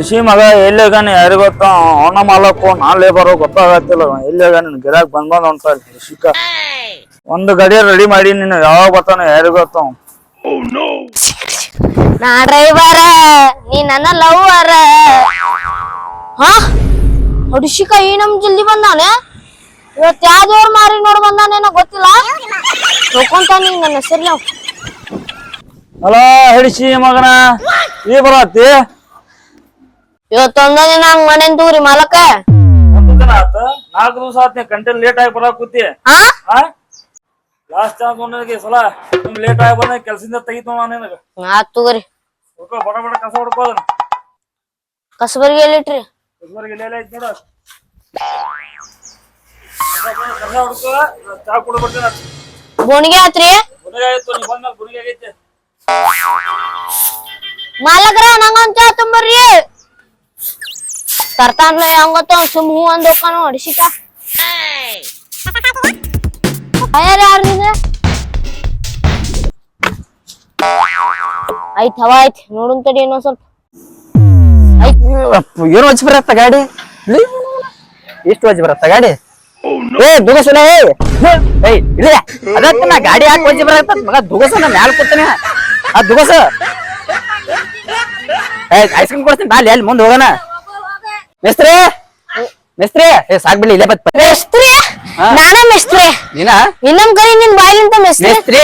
ಕೃಷಿ ಮಗ ಎಲ್ಲಿ ಹೋಗಾನೆ ಯಾರು ಗೊತ್ತ ಅವನ ಮಾಲಕ್ಕು ನಾನ್ ಲೇಬರು ಗೊತ್ತಾಗತ್ತಿಲ್ಲ. ಅವ ಎಲ್ಲಿ ಹೋಗಾನ ನಿನ್ ಗಿರಾಕ್ ಬಂದ್ ಬಂದ್ ಹೊಂಟಾರ ಕೃಷಿಕ ಒಂದು ಗಡಿ ರೆಡಿ ಮಾಡಿ ನೀನು ಯಾವಾಗ ಬರ್ತಾನ ಯಾರಿಗ್ ಗೊತ್ತ. ನಾ ಡ್ರೈವರ ನೀ ನನ್ನ ಲವ್ವರ ಹಾ? ಹುಡುಶಿಕ ಈ ನಮ್ ಜಲ್ದಿ ಬಂದಾನೆ? ಇವತ್ ಯಾವ್ದವ್ರ ಮಾರಿ ನೋಡ್ ಬಂದಾನೇನೋ ಗೊತ್ತಿಲ್ಲ? ನೋಡ್ಕೊಂತ ನೀ ನನ್ನ ಹೆಸರು ಅಲ್ಲ ಹಿಡಿಸಿ ಮಗನ. ಈ ಬರತ್ತಿ ಇವತ್ತೊಂದ ದಿನ ಹಂಗ್ ಮನೆನ್ ತೂರಿ ಮಾಲಕ? ಒಂದು ದಿನ ಆತ ನಾಲ್ಕು ದಿವಸ ಆತ್ ಕಂಟೆನ್ ಲೇಟ್ ಆಗಿ ಬರಾಕ್ ಕೂತಿ. ಹಾ ಹಾ ಲಾಸ್ಟ್ ಚಾನ್ಸ್ ಒಂದಿಗೆ ಸಲ ನಿಮ್ ಲೇಟ್ ಆಗಿ ಬಂದ ಕೆಲ್ಸದಿಂದ ತೆಗಿತು ನಿನಗ. ಆತ್ ಹುಡ್ಕೋ ಬಡ ಬಡ ಕಸ ಹುಡ್ಕೋ ಅದನ್ನ. ಕಸಬರ್ಗಿ ಎಲ್ಲಿಟ್ರಿ? ಕಸಬರ್ಗಿ ಇಲ್ಲೇ ಐತಿ ನೋಡ. ಕಸ ಹುಡ್ಕೋ ಚಾ ಕುಡ್ಬಿಡ್ತೀನಿ ಬೋಣಿಗೆ ಆತ್ರಿ? ಗುನಿಗೆ ಆಯ್ತು ನೀ ಬಂದ್ಮೇಲೆ ಗುನಿಗೆ ಆಗೈತೆ. ಮಾಲಕರ ನಂಗೊಂದ್ ಚಾ ತುಂಬರ್ರಿ. ತರ್ತಾನ್ಲ ಹೆಂಗೊತ್ತ ಸುಮ್ ಹೂ ಅಂದ್ ಹೋಗ್ತಾನ ಹೊಡಿಸಿಕ ಯಾರು ಯಾರಿದೆ ಆಯ್ತ್ ಹವಾ ಆಯ್ತ್ ನೋಡುನ್ ತಡಿ ಏನೋ ಸ್ವಲ್ಪ ಏನು ವಜ್ಜಿ ಬರತ್ತ ಗಾಡಿ ಎಷ್ಟು ವಜ್ಜಿ ಬರತ್ತ ಗಾಡಿ ಏ ದುಗಸನ ಏ ಏಯ್ ಇಲ್ಲ ಅದಕ್ಕೆ ನಾ ಗಾಡಿ ಯಾಕೆ ವಜ್ಜಿ ಬರತ್ತ ಮಗ ದುಗಸನ ಮ್ಯಾಲ ಕೂತಾನೆ ಆ ದುಗಸ ಏ ಐಸ್ ಕ್ರೀಮ್ ಕೊಡ್ತೀನಿ ಬಾಲಿ ಅಲ್ಲಿ ಮುಂದೆ ಹೋಗೋಣ ಮಿಸ್ತ್ರಿ? ಮಿಸ್ತ್ರಿ? ಏ ಸಾಕ್ ಬಿಡಿ ಇಲ್ಲೇ ಬತ್ ಮಿಸ್ತ್ರಿ? ನಾನ ಮಿಸ್ತ್ರಿ. ನೀನ? ಇನ್ನೊಂದ್ ಕರಿ ನಿನ್ ಮೆಸ್ತ್ರಿ. ಮಿಸ್ತ್ರಿ.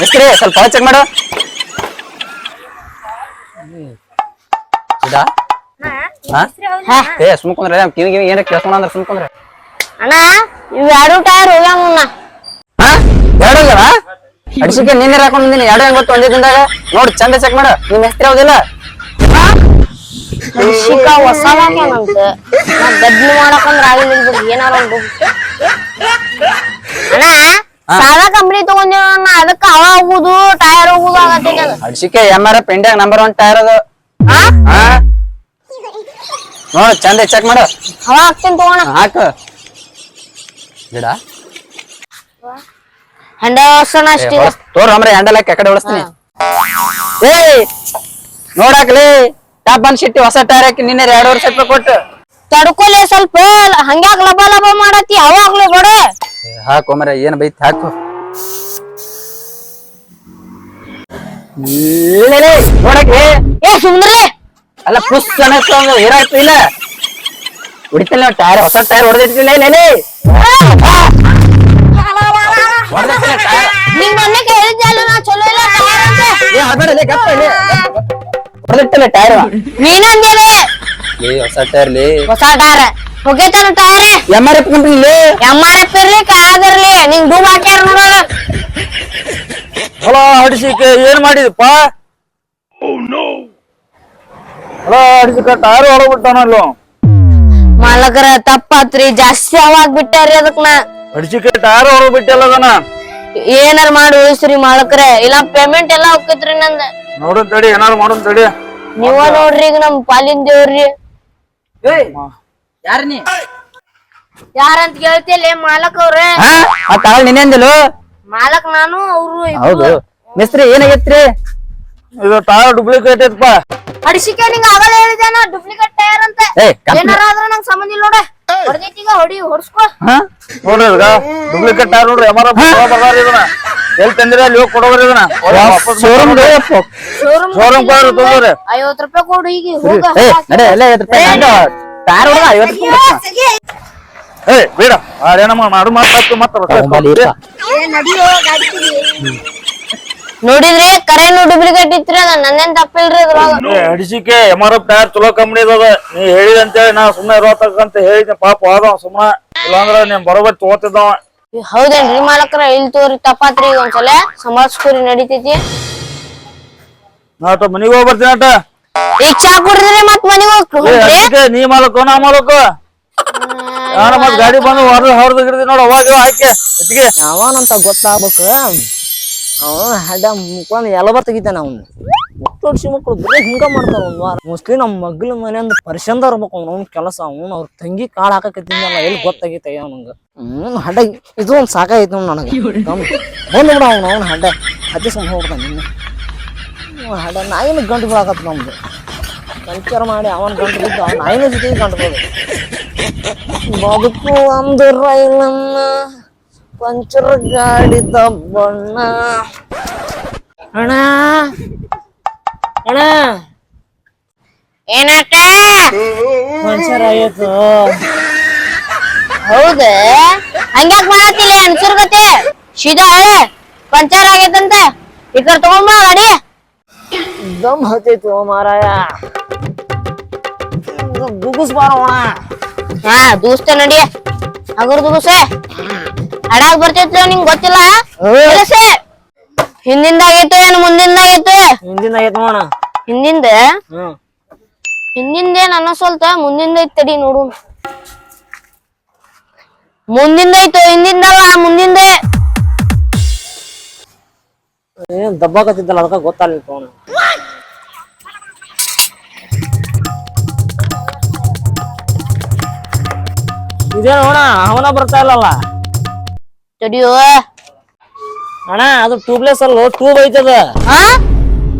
ಮಿಸ್ತ್ರಿ ಸ್ವಲ್ಪ ಚೆಕ್ ಮಾಡು. ಇದಾ? ಏ ಸುಮ್ಕೊಂಡ್ರೆ ಕಿವಿ ಕಿವಿ ಏನ ಕೇಳ್ಕೊಂಡ ಅಂದ್ರೆ ಸುಮ್ಕೊಂಡ್ರೆ ಅಣ್ಣ ಇವ್ ಎರಡು ಟೈರ್ ಎರಡು ಅಲ್ಲವ ಅಡಿಸಿಕೆ ನೀನೇ ಹಾಕೊಂಡ್ ಬಂದಿನಿ. ಎರಡು ಹೆಂಗ್ ಗೊತ್ತು ಒಂದೇ ದಿನದಾಗ ನೋಡ್ ಚಂದ ಚೆಕ್ ಮಾಡು. ನಿಮ್ ಹೆಸ್ರು ಯಾವ್ದಿಲ್ಲ ಶಿಕ ಹೊಸವಾಗ್ಯಾನಂತ ನಾ ಗದ್ಲಿ ಮಾಡಕಂದ್ರ ಆಗಿಲ್ಲ ಬಿಡು ಏನಾರ ಒಂದು ಅಣ್ಣ ಸಾದಾ ಕಂಪ್ನಿ ತಗೊಂಡಿವ ಅಣ್ಣ ಅದಕ್ಕ ಹವಾ ಹೋಗುದು ಟೈರ್ ಹೋಗುದು ಆಗತ್ತೆ ಅಡ್ಸಿಕೆ ಅಡಿಸಿಕೆ ಎಂ ಆರ್ ಎಫ್ ಇಂಡಿಯಾಗ ನಂಬರ್ ಒನ್ ಟೈರ್ ಅದು. ನೋಡ್ ಚಂದ ಚೆಕ್ ಮಾಡು. ಹವಾ ಹಾಕ್ತೀನಿ ತಗೋಣ ಹಾಕ. ಗಿಡ ಹಂಡ ವರ್ಷನ ಅಷ್ಟಿ. ತೋರ್ ಅಮ್ರೆ ಹ್ಯಾಂಡಲ್ ಹಾಕಿ ಆ ಕಡೆ ಉಳಿಸ್ತೀನಿ ಏಯ್ ನೋಡಾಕ್ಲಿ. ಟಾಪ್ ಸಿಟ್ಟಿ ಹೊಸ ಟೈರ್ ಹಾಕಿ ನಿನ್ನೆ ಎರಡು ವರ್ಷ ರೂಪಾಯಿ ಕೊಟ್ಟು. ತಡ್ಕೊಲೆ ಸ್ವಲ್ಪ ಹಂಗ್ಯಾಕ್ ಲಬ ಲಬ ಮಾಡತಿ ಅವಾಗ್ಲೂ ಬಡ ಹಾಕು ಮರ ಏನ್ ಬೈತಿ ಹಾಕು. ನೋಡಕ್ಕೆ. ಏ ಸುಮ್ರಿ ಅಲ್ಲ ಪುಸ್ ಅನ್ನಿಸ್ತು ಒಂದು ಏನಾಗ್ತು ಇಲ್ಲ. ಹೊಡಿತಿಲ್ಲ ಟೈರ್ ಹೊಸ ಟೈರ್ ಹೊಡೆದಿಟ್ಟಿಲ್ಲ ಲೇಲೆ ಹೊಡೆದಿಟ್ಟಿಲ್ಲ ಟೈರ್ ನಿಂಗ್ ಮೊನ್ನೆ ನಾ ಚಲೋ ಇಲ್ಲ ಟೈರ್ ಅಂತ ಏ ಗಪ್ಪ ಇಲ್ಲಿ ಹೊಡೆದಿಟ್ಟಿಲ್ಲ ಟೈರ್ ನೀನಂದೇವೆ. ಏ ಹೊಸ ಟೈರ್ ಲೇ. ಹೊಸ tyre ಹೋಗೈತಾನು tyre M R F company ಲೇ? ಎಂ ಆರ್ ಎಫ್ ಇರ್ಲಿ ಕಾದಿರ್ಲಿ ನಿಂಗ್ ಡೂಬ್ ಹಾಕ್ಯಾರ ನೋಡೋಣ. ಹೊಲ ಹಡಿಸಿಕೆ ಏನ್ ಮಾಡಿದಪ್ಪ ಹೊಲ ಹಡಿಸಿಕ ಟೈರ್ ಹೊಡಬಿಟ್ಟಾನಲ್ಲ ಮಾಲಕರ ತಪ್ಪಾತ್ರಿ ಜಾಸ್ತಿ ಅವಾಗ ಬಿಟ್ಟಾರಿ ಅದಕ್ ನಾ. ಹಡಿಸಿಕೆ ಟೈರ್ ಹೊಡಬಿಟ್ಟಲ್ಲ ಅದನ್ನ ಏನಾರ ಮಾಡಿ ಉಳಿಸ್ರಿ ಮಾಲಕರ ಇಲ್ಲ ಪೇಮೆಂಟ್ ಎಲ್ಲಾ ಹೋಗ್ತೈತ್ರಿ ನಂದ. ನೋಡೋದ್ ತಡಿ ಏನಾರು ಮಾಡೋದ್ ತಡಿ. ನೀವ ನೋಡ್ರಿ ಈಗ ನಮ್ ಪಾಲಿನ ದೇವ್ರಿ. ಯಾರ ನೀ? ಯಾರಂತ ಕೇಳ್ತಿಲ್ಲ ಮಾಲಕ್ ಅವ್ರೆ. ಹಾ? ಆ ಟವಲ್ ನಿನ್ನೆ ಅಂದಿಲು ಮಾಲಕ್ ನಾನು ಅವ್ರು ಹೌದು. ಮಿಸ್ತ್ರಿ ಏನಾಗೈತ್ರಿ? ಇದು ಟೈರ್ ಡೂಪ್ಲಿಕೇಟ್ ಐತಪ್ಪ. ಅಡಿಸಿಕೆ ನಿಂಗ ಆಗಲ್ಲ ಹೇಳಿದಾನ ಡೂಪ್ಲಿಕೇಟ್ ಟೈರ್ ಅಂತ. ಏನಾರ ಆದ್ರ ನಂಗ್ ಸಂಬಂಧ ಇಲ್ಲ ನೋಡ. ಹೊಡೆದೈತಿ ಈಗ ಹೊಡಿ ಹೊಡ್ಸ್ಕೊ. ಹಾ? ನೋಡ್ರಿ ಡೂಪ್ಲಿಕೇಟ್ ಟೈರ್ ನೋಡ್ರಿ ಎಮಾರ ಬರ್ದಾರ ಇದನ್ನ. ಎಲ್ಲಿ ತಂದಿರ ಅಲ್ಲಿ ಹೋಗಿ ಕೊಡೋರಿ ಇದನ್ನ ಶೋರೂಮ್ ಕಾರ್ ತೊಗೊಂಡ್ರಿ ರೂಪಾಯಿ ಕೊಡು ಈಗ ಹೋಗ. ಏ ನಡೆ ಎಲ್ಲ ಐವತ್ತು ರೂಪಾಯಿ ನಂದು ಟೈರ್ ಹೊಡೆದ ಐವತ್ತು ರೂಪಾಯಿ ಏ ಬೇಡ. ಅದೇನಮ್ಮ ಮಾಡು ಮಾತಾಡ್ತು ಮತ್ತೆ ನೋಡಿದ್ರಿ ಕರೆನು ಡೂಪ್ಲಿಕೇಟ್ ಇತ್ರಿ ಅದ ನಂದೇನ್ ತಪ್ಪಿಲ್ರಿ ಹಡಿಸಿಕೆ ಎಂ ಆರ್ ಎಫ್ ಟೈರ್ ಚಲೋ ಕಂಪ್ನಿ ಅದ ನೀ ಹೇಳಿದಂತೇಳಿ ನಾ ಸುಮ್ಮನೆ ಇರೋತಕ್ಕಂತ ಹೇಳಿದ್ನಿ. ಪಾಪ ಹೋದ ಸುಮ್ಮನೆ ಇಲ್ಲಾಂದ್ರ ನೀನ್ ಬರೋಬರ್ ತಗೋತಿದ್ದವ. ಹೌದೇನ್ರಿ ಮಾಲಕ್ರ ಇಲ್ ತೋರಿ ತಪ್ಪಾತ್ರಿ ಈಗ ಒಂದ್ಸಲ ಸಮಾಜಕೂರಿ ನಡಿತೈತಿ. ನಾಟ ಮನಿಗೆ ಹೋಗಿ ಬರ್ತೀನಿ ಆಟ. ಈಗ ಚಾ ಕುಡಿದ್ರಿ ಮತ್ ಮನಿಗ್ ಹೋಗ್ರಿ ನೀ ಮಾಲಕ ನಾ ಮಾಲಕ ನಾನು ಗಾಡಿ ಬಂದು ಹೊರ ಹೊರದು ಗಿಡ್ದಿ ನೋಡ ಅವಾಗ ಹಾಕಿ ಎತ್ತಿಗೆ ಯಾವನಂತ ಗೊತ್ತಾಗ್ಬೇಕು? ಅವ ಹಡ್ಡ ಮುಕ್ಕೊಂಡ್ ಎಲ್ಲ ತೆಗಿತಾನ ಅವ್ನು. ಮಕ್ಕಳು ಮಕ್ಕಳು ಬರೀ ಹಿಂಗ ಮಾಡ್ತಾರ ಒಂದು ವಾರ. ಮೋಸ್ಟ್ಲಿ ನಮ್ಮ ಮಗ್ಲ ಮನೆಯಿಂದ ಪರಿಶಂದ ಇರ್ಬೇಕು ಅವ್ನು, ಅವ್ನ ಕೆಲಸ ಅವ್ನು, ಅವ್ರ ತಂಗಿ ಕಾಳು ಹಾಕಕತ್ತಿದ್ದಲ್ಲ ಎಲ್ಲಿ ಗೊತ್ತಾಗೈತೆ ಅವ್ನಂಗ ಹ್ಮ್, ಹಡ, ಇದು ಒಂದ್ ಸಾಕಾಯ್ತು ಅವ್ನು ನನಗೆ. ಬಂದು ಬಿಡ ಅವ್ನು, ಅವ್ನ ಹಡ್ಡ ಹತ್ತಿಸ್ಕೊಂಡ್ ಹೋಗ್ಬಿಡ್ತಾನ ನಿನ್ನ. ಹಡ, ನಾಯಿನ ಗಂಟು ಬೀಳಾಕತ್ತ ನಮ್ದು. ಕಲ್ಚರ್ ಮಾಡಿ ಅವನ್ ಗಂಟು ಬಿದ್ದು ಅವ್ನ ನಾಯಿನ ಜೊತೆಗೆ ಗಂಟ್ಬೋದು ಬದುಕು ಒಂದು ರೈಲನ್ನ ಪಂಚರ್ ಗಾಡಿ ದಬ್ಬಣ್ಣ ಅಣ್ಣ. ಅಣ್ಣ. ಏನಾಟ ಪಂಚರ್ ಆಯ್ತು ಹೌದ. ಹಂಗ್ಯಾಕ್ ಮಾಡತ್ತಿಲ್ಲ ಅನ್ಸರ್ ಗತೆ ಸೀದಾ ಪಂಚರ್ ಆಗೈತಂತ ಈ ಕಡೆ ತಗೊಂಬ ಗಾಡಿ. ದಮ್ ಹತ್ತೈತು ಮಾರಾಯ. ದುಗುಸ್ ಬಾರೋಣ ಹಾ ದೂಸ್ತ ನಡಿ. ಅಗರ್ ದುಗುಸೆ ಹಡಾಗ್ ಬರ್ತೈತಿ ನಿಂಗ್ ಗೊತ್ತಿಲ್ಲ? ಕೆಲಸ ಹಿಂದಿಂದ ಆಗೈತು ಏನ್ ಮುಂದಿಂದ ಐತೆ ಹಿಂದಿಂದ ಐತ್ ನೋಣ ಹಿಂದಿಂದ? ಹ್ಮ್. ಹಿಂದಿಂದ ಏನ್ ಅನ್ನಸೋಲ್ತ ಮುಂದಿಂದ ಐತ್ ತಡಿ ನೋಡು ಮುಂದಿಂದ ಐತು ಹಿಂದಿಂದಲ್ಲ ಮುಂದಿಂದ? ಏನ್ ದಬ್ಬಾಕತ್ತಿದ್ದಲ್ಲ ಅದಕ್ಕ ಗೊತ್ತಾಗ್ಲಿಲ್ಲ ಫೋನ್ ಇದೇನೋಣ ಅವನ ಬರ್ತಾ ಇಲ್ಲಲ್ಲ? ತಡಿಯೋ. ಅಣ್ಣ ಅದು ಟ್ಯೂಬ್ಲೆಸ್ ಅಲ್ಲ ಟ್ಯೂಬ್ ಐತದ. ಹಾ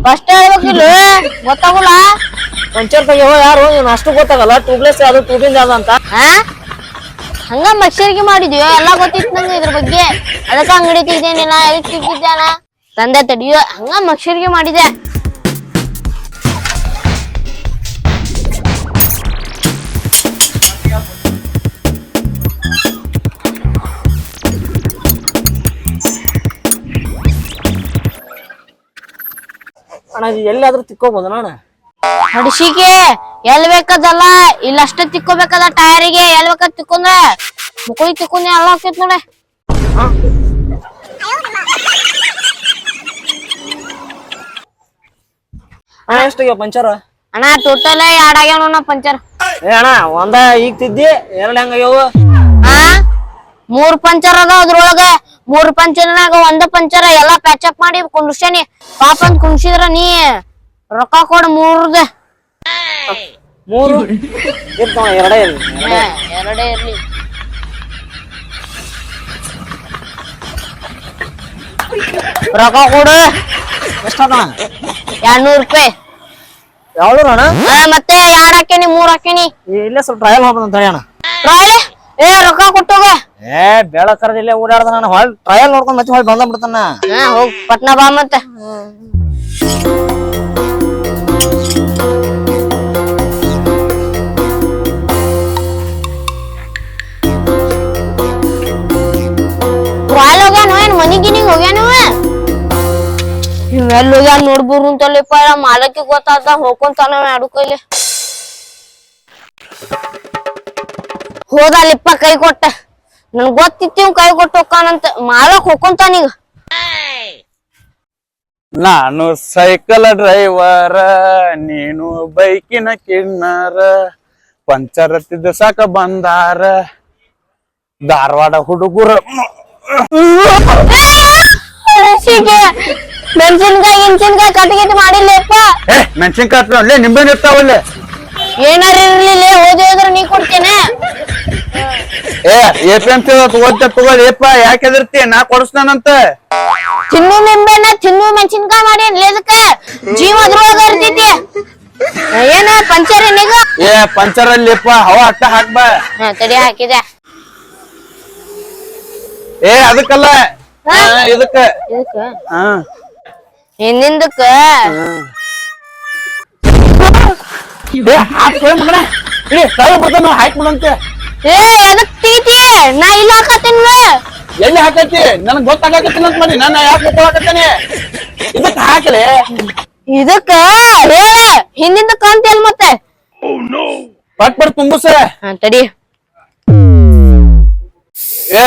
ಫಸ್ಟ್ ಹೇಳ್ಬೇಕಿಲ್ಲ ಗೊತ್ತಾಗಲ್ಲ? ಪಂಚರ್ ತೆಗಿಯೋ ಯಾರು? ಇವ್ನು ಅಷ್ಟು ಗೊತ್ತಾಗಲ್ಲ ಟ್ಯೂಬ್ಲೆಸ್ ಅದು ಟ್ಯೂಬಿಂದ ಯಾವ್ದು ಅಂತ? ಹಾ ಹಂಗ ಮಕ್ಷರಿಗೆ ಮಾಡಿದ್ಯೋ? ಎಲ್ಲ ಗೊತ್ತಿತ್ತು ನಂಗೆ ಇದ್ರ ಬಗ್ಗೆ. ಅದಕ್ಕ ಅಂಗಡಿ ತೆಗ್ದೇನಿಲ್ಲ ಎಲ್ಲಿ ತೆಗ್ದಿದ್ದಾನ ತಂದೆ ತಡಿಯೋ ಹಂಗ ಮಕ್ಷರಿಗೆ ಮಾಡಿದೆ. ಅಣ್ಣ ಇದು ಎಲ್ಲಾದ್ರೂ ತಿಕ್ಕೋಬಹುದು ಅಣ್ಣ ಹಡಿಸಿಕೆ ಎಲ್ ಬೇಕದಲ್ಲ ಇಲ್ಲ ಅಷ್ಟೇ ತಿಕ್ಕೋಬೇಕದ ಟೈರಿಗೆ ಎಲ್ ಬೇಕಾದ ತಿಕ್ಕೊಂಡ್ರ ಮುಕುಳಿ ತಿಕ್ಕೊಂಡ್ ಎಲ್ಲ ಹೋಗ್ತೈತ್ ನೋಡೆ. ಅಣ್ಣ ಎಷ್ಟಿಗೆ ಪಂಚರ್? ಅಣ್ಣ ಟೋಟಲ್ ಎರಡ್ ಆಗ್ಯಾವ ನೋಡ ಪಂಚರ್. ಏ ಅಣ್ಣ ಒಂದ ಈಗ ತಿದ್ದಿ ಎರಡು ಹೆಂಗಾಗ್ಯಾವು ಮೂರ್ ಪಂಚರ್ ಅದ ಅದ್ರೊಳಗ. ಮೂರ್ ಪಂಚರ್ನಾಗ ಒಂದ ಪಂಚರ್ ಎಲ್ಲಾ ಪ್ಯಾಚಪ್ ಮಾಡಿ ಕುಂಡ್ಸೇನಿ ಪಾಪ ಅಂತ ಕುಂಡ್ಸಿದ್ರ ನೀ ರೊಕ್ಕ ಕೊಡ ಮೂರ್ದ. ಮೂರು. ಇರ್ತಾವ ಎರಡೇ ಇರ್ಲಿ. ಎರಡೇ ಇರ್ಲಿ. ರೊಕ್ಕ ಕೊಡು. ಎಷ್ಟದ ಎರಡ್ನೂರ್ ರೂಪಾಯಿ. ಯಾವ್ದು ಅಣ್ಣ ಮತ್ತೆ ಎರಡ್ ಹಾಕೇನಿ ಮೂರ್ ಹಾಕೇನಿ ಇಲ್ಲೇ ಸ್ವಲ್ಪ ಟ್ರಯಲ್ ಹೋಗ್ಬೋದು ಹೇಳಿ ಅಣ್ಣ. ರಾಯ್ ಏ ರೊಕ್ಕ ಕೊಟ್ಟೋಗ ಏ ಬೇಡ ಕರೆದಿಲ್ಲ ಓಡಾಡ್ದ ನಾನು. ಹೊಳ್ ಟ್ರಯಲ್ ನೋಡ್ಕೊಂಡ್ ಮತ್ತೆ ಹೊಳ್ ಬಂದ ಬಿಡ್ತಾನ ಹಾ ಹೋಗ್. ಪಟ್ನಾ ಬಾ ಮತ್ತೆ. ಮನಿಗಿನಿಗ್ ಹೋಗ್ಯಾನ? ಇವೆಲ್ಲ ಹೋಗ್ಯಾನ ನೋಡ್ಬರು ಅಂತಲ್ಲಿಪ್ಪ ಮಾಲಕ್ಕೆ ಗೊತ್ತಾದ ಹೋಗ್ಕೊಂತಾನ ಅಡು ಕೈಲಿ. ಹೋದಲ್ಲಿಪ್ಪ ಕೈ ಕೊಟ್ಟ. ನನ್ ಗೊತ್ತಿತ್ತು ಇವ್ ಕೈ ಕೊಟ್ಟು ಹೋಗ್ಕಾನಂತ. ಮಾಲಕ್ ಹೋಗ್ಕೊಂತಾನೀಗ ನಾನು ಸೈಕಲ್ ಡ್ರೈವರ ನೀನು ಬೈಕಿನ ಕಿನ್ನರ ಪಂಚರ್ ಹತ್ತಿದ ಸಾಕ ಬಂದಾರ. ಧಾರವಾಡ ಹುಡುಗರ. ಮೆಣಸಿನ್ಕಾಯಿ ಗಿನ್ಸಿನ್ಕಾಯಿ ಕಟ್ಗಿಟ್ ಮಾಡಿಲ್ಲಪ್ಪ. ಏ ಮೆಣಸಿನ್ಕಾಯಿ ನಿಂಬೆ ಇರ್ತಾವಲ್ಲೇ? ಏನಾರ ಇರ್ಲಿಲ್ಲ ಓದಿ ಹೋದ್ರ ನೀ ಕೊಡ್ತೇನೆ. ಏ ಎ ಪಿ ಎಂ ಸಿ ತಗೋತ ತಗೊಳ್ಳಿ. ಏಪ್ಪ ಯಾಕೆ ಹೆದರ್ತಿ? ನಾ ಕೊಡಿಸ್ತಾನಂತ ತಿನ್ನು ನಿಂಬೆನ ತಿನ್ನು ಮೆಣಸಿನ್ಕಾಯಿ ಮಾಡೇನ್ ಲೇದಕ್ಕ ಜೀವ ಅದ್ರೊಳಗ ಇರ್ತೈತಿ ಏನ ಪಂಚರ್ ಏನಿಗ? ಏ ಪಂಚರ್ ಅಲ್ಲಿಪ್ಪ ಹವ ಅಟ್ಟ ಹಾಕ್ಬಾ ಹಾ ತಡಿ ಹಾಕಿದೆ. ಏ ಅದಕ್ಕಲ್ಲ. ಆ, ಇದಕ್ಕ. ಇದಕ್ಕ? ಹಾ. ಹಿಂದಿಂದಕ್ಕ ಏ ಹಾಕ್ಬಿಡ ಮಗನ. ಏ ತಾಯಿ ಬರ್ತಾನ ಹಾಕ್ಬಿಡಂತೆ ಏ ಎದಕ್ ತೀತಿ ನಾ ಇಲ್ಲ ಹಾಕತ್ತೀನ್ವ ಎಲ್ಲಿ ಹಾಕೈತಿ ನನಗ್ ಗೊತ್ತಾಗತ್ತಿಲ್ಲ ಅಂತ ಮಾಡಿ. ನಾನು ಯಾಕೆ ಗೊತ್ತಾಗತ್ತೇನೆ ಇದಕ್ಕೆ ಹಾಕಲೆ? ಇದಕ್ಕ? ಹೇಳ. ಹಿಂದಿಂದ ಕಾಣ್ತಿಯಲ್ ಮತ್ತೆ? ಪಟ್ ಪಟ್ ತುಂಬುಸ. ಹಾ ತಡಿ. ಏ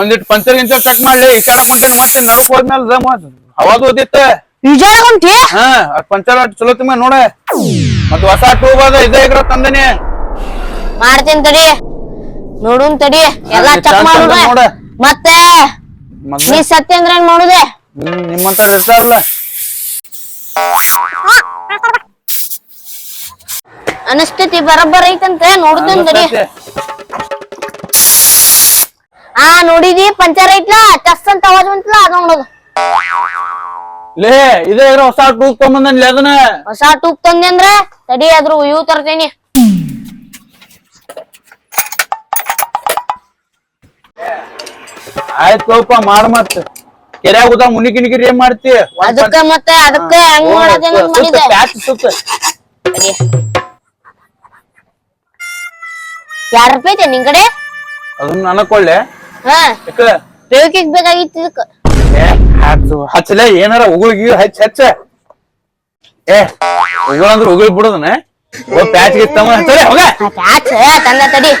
ಒಂದಿಟ್ ಪಂಚರ್ ಗಿಂಚರ್ ಚೆಕ್ ಮಾಡ್ಲಿ. ಈಶಾಡಕ್ ಹೊಂಟೇನ್ ಮತ್ತೆ ನಡುಕ್ ಹೋದ್ಮೇಲೆ ದಮ್ ಹವಾದು ಓದಿತ್ತ. ವಿಜಯಗೊಂಟಿ ಹಾ ಅದ್ ಪಂಚರ್ ಅಟ್ ಚಲೋ ತುಂಬ ನೋಡ. ಮತ್ ಹೊಸ ಟ್ಯೂಬ್ ಅದ ಇದೇ ಇದ್ರ ತಂದನೆ. ಮಾಡ್ತೀನಿ ತಡಿ. ನೋಡುನ್ ತಡಿ ಎಲ್ಲಾ ಚೆಕ್ ಮಾಡೋಣ ಮಾಡುದ. ನೋಡ. ಮತ್ತೆ ನೀ ನೀ ಸತ್ಯಂದ್ರ ನೋಡುದೆ ಮಾಡುದೆ ನಿಮ್ಮಂತ ಇರ್ತಾರಲ್ಲ ಅನಸ್ತೈತಿ ಬರಬ್ಬರ ಐತಂತ ನೋಡುದನ್ ತಡಿ. ಆ ನೋಡಿದಿ ಪಂಚರ್ ಐತ್ಲಾ? ಟಸ್ ಅಂತ ಅವಾಜ್ ಬಂತಲ್ಲ ಅದ ನೋಡೋದು. ಲೇ ಇದೇ ಹೊಸ ಟೂಕ್ ತೊಗೊಂಬಂದನ್ಲಿ ಅದನ್ನ? ಹೊಸ ಟೂಕ್ ತಂದೆ ಅಂದ್ರ ತಡಿ ಆದ್ರೂ ಇವು ತರ್ತೇನಿ. ಆಯ್ತಪ್ಪ ಮಾಡ ಮತ್ ಕೆರೆ ಹೋದ ಮುನಿ ಕಿಣಿಗಿರಿ ಏನ್ ಮಾಡ್ತಿ? ಅದಕ್ಕ ಮತ್ತೆ ಅದಕ್ಕ ಹೆಂಗ್ ಮಾಡೋದೇನ ಮಾಡಿದೆ ಪ್ಯಾಚ್ ಸುತ್ತ. ರೂಪಾಯಿ ಐತೆ ನಿನ್ ಕಡೆ? ಅದನ್ನ ನನಕೊಳ್ಳೆ ಹಾ. ಬೇಕಾಗಿತ್ತು ಇದಕ್ಕ. ಹಚ್ಚಲೆ ಏನಾರ ಉಗುಳ್ಗಿ ಹಚ್ಚ ಹಚ್ಚ. ಏ ಉಗುಳಂದ್ರ ಉಗುಳ್ ಬಿಡುದನ? ಪ್ಯಾಚ್ ಗಿತ್ತಮ್ಮ ಹಚ್ಚಲೆ ಹೋಗ. ಪ್ಯಾಚ್ ತಂದ ತಡಿ.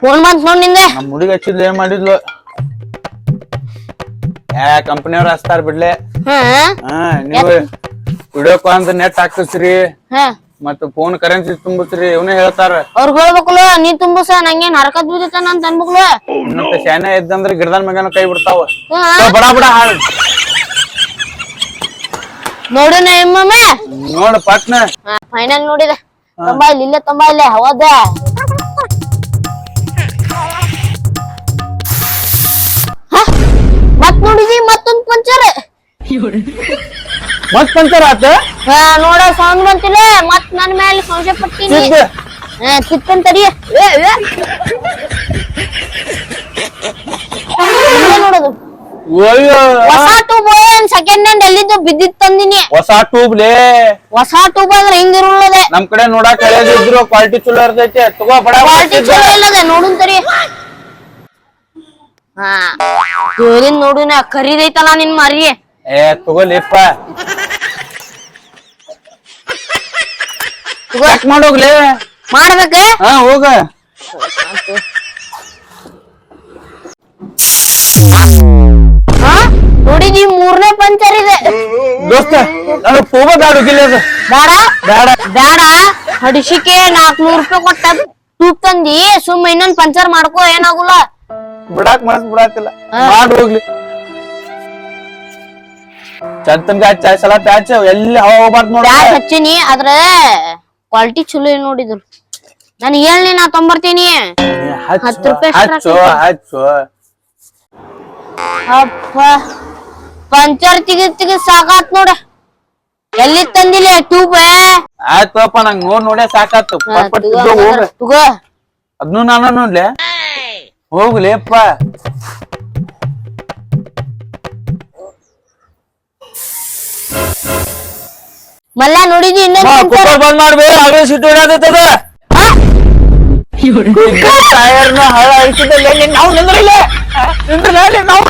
ಫೋನ್ ಬಂತ ನೋಡ್ ನಿಂದೆ. ನಮ್ ಹುಡುಗ ಹಚ್ಚಿದ್ಲು ಏನ್ ಮಾಡಿದ್ಲು? ಏ ಕಂಪನಿಯವ್ರ ಹಚ್ತಾರ ಬಿಡ್ಲೆ. ಹಾ ಹಾ. ನೀವು ವಿಡಿಯೋ ಕಾಲ್ ಅಂತ ನೆಟ್ ಹಾಕಿಸ್ರಿ ಹಾ. ಮತ್ತ ಫೋನ್ ಕರೆನ್ಸಿ ತುಂಬಿಸ್ರಿ ಇವನೇ ಹೇಳ್ತಾರ. ಅವ್ರಿಗೆ ಹೇಳ್ಬೇಕಲ್ಲ ನೀ ತುಂಬಸ ನಂಗೇನ್ ಹರಕತ್ ಬಿದ್ದೈತ ಅಂತ ಅನ್ಬೇಕಲ್ಲ. ಮತ್ತೆ ಶಾನೆ ಇದ್ದಂದ್ರ ಗಿಡದ ಮಗನ ಕೈ ಬಿಡ್ತಾವ. ಹಾ. ಬಡ ಬಡ ಹಾಳು. ನೋಡು ನಿಮ್ಮಮ್ಮೆ ನೋಡ ಪಟ್ನ. ಫೈನಲ್ ನೋಡಿದೆ. ತುಂಬಾ ಇಲ್ಲ ಇಲ್ಲೇ ತುಂಬಾ ಇಲ್ಲೇ ಹೌದ? ಮತ್ತೊಂದ್ ಪಂಚರ್ ಮತ್ ಪಂಚರ್ ಆತ? ಹಾ ನೋಡ ಸೌಂಡ್ ಬಂತಿಲ್ಲ ಮತ್ ನನ್ ಮೇಲೆ ಸಂಶಯ ಪಟ್ಟಿನಿ ಸಿದ್ಧ. ಹಾ ಚಿಕ್ಕನ್ ತಡಿ. ಏ, ಏ. ಇಲ್ಲೇ ನೋಡೋದು ಅಯ್ಯೋ ಹೊಸ ಟೂಬ್ ಸೆಕೆಂಡ್ ಹ್ಯಾಂಡ್ ಎಲ್ಲಿದ್ದು ಬಿದ್ದಿದ್ ತಂದಿನಿ. ಹೊಸ ಟ್ಯೂಬ್ ಲೇ. ಹೊಸ ಟೂಬ್ ಅಂದ್ರೆ ಹಿಂಗಿರುಳ್ಳದೆ ನಮ್ ಕಡೆ ನೋಡಕ್ ಹಳೇದು ಇದ್ರು ಕ್ವಾಲಿಟಿ ಚಲೋ ಇರ್ತೈತೆ. ತಗೋ ಬಡ ಕ್ವಾಲಿಟಿ. ಚಲೋ ಇಲ್ಲದೆ ನೋಡುನ್ ತಡಿ. ಹಾ. ದೇವ್ರಿನ್ ನೋಡುನ ಕರಿದೈತಲ್ಲ ನಿನ್ ಮರಿ. ಏ ತಗೋಲಿಪ್ಪ ಚೆಕ್ ಮಾಡೋಗ್ಲೇ? ಮಾಡ್ಬೇಕ? ಹಾ ಹೋಗ. ಹಾ? ನೋಡಿದಿ ಮೂರನೇ ಪಂಚರ್ ಇದೆ. ದೋಸ್ತ ನನಗ್ ಪೂಬ ದಾಡುಗಿಲ್ಲ ಅದು. ಬೇಡ? ಬೇಡ. ಬೇಡ? ಹಡಿಸಿಕೆ ನಾಲ್ಕನೂರ್ ರೂಪಾಯಿ ಕೊಟ್ಟ ತೂಕ್ ತಂದಿ ಸುಮ್ಮ ಇನ್ನೊಂದ್ ಪಂಚರ್ ಮಾಡ್ಕೋ ಏನಾಗುಲ್ಲ. ಬಿಡಾಕ್ ಮನಸ್ ಬಿಡಾತಿಲ್ಲ ಮಾಡಿ ಹೋಗ್ಲಿ. ಚಂತನ್ಗ ಹಚ್ಚ ಸಲ ಪ್ಯಾಚ್ ಎಲ್ಲಿ ಹವಾ ಹೋಗ್ಬಾರ್ದು ನೋಡ. ಹಚ್ಚಿನಿ? ಅದ್ರ ಕ್ವಾಲಿಟಿ ಚಲೋ ಇಲ್ಲ ನೋಡಿದ್ರು. ನಾನು ಹೇಳಿ ನಾ ತೊಂಬರ್ತೀನಿ. ಹತ್ತು ರೂಪಾಯಿ ಹಚ್ಚು ಹಚ್ಚು. ಅಪ್ಪ ಪಂಚರ್ ತೆಗಿದ್ ತೆಗಿದ್ ಸಾಕಾತ್ ನೋಡ. ಎಲ್ಲಿ ತಂದಿಲ್ಲ ಟ್ಯೂಬ್ ಆಯ್ತಪ್ಪ ನಂಗ್ ನೋಡ್ ನೋಡೇ ಸಾಕಾತು. ಪಟ್ ಪಟ್ ಇದ್ದು ಅದ್ನು ನಾನು ನೋಡ್ಲೆ. ಹೋಗ್ಲೇಪ್ಪ. ಮಲ್ಲ ನೋಡಿದಿ ಇನ್ನೊಂದು ಬಂದ್ ಮಾಡ್ಬೇಡ ಅಗ್ರೆ ಸಿಟ್ಟು ಹಳ ಹರಿಸಿದಲ್ಲಿ ನಿನ್ನ ನಾವು ನಿಂದ್ರಿಲ್ಲ? ನಿಂದ್ರಲ್ಲ ನಾವು?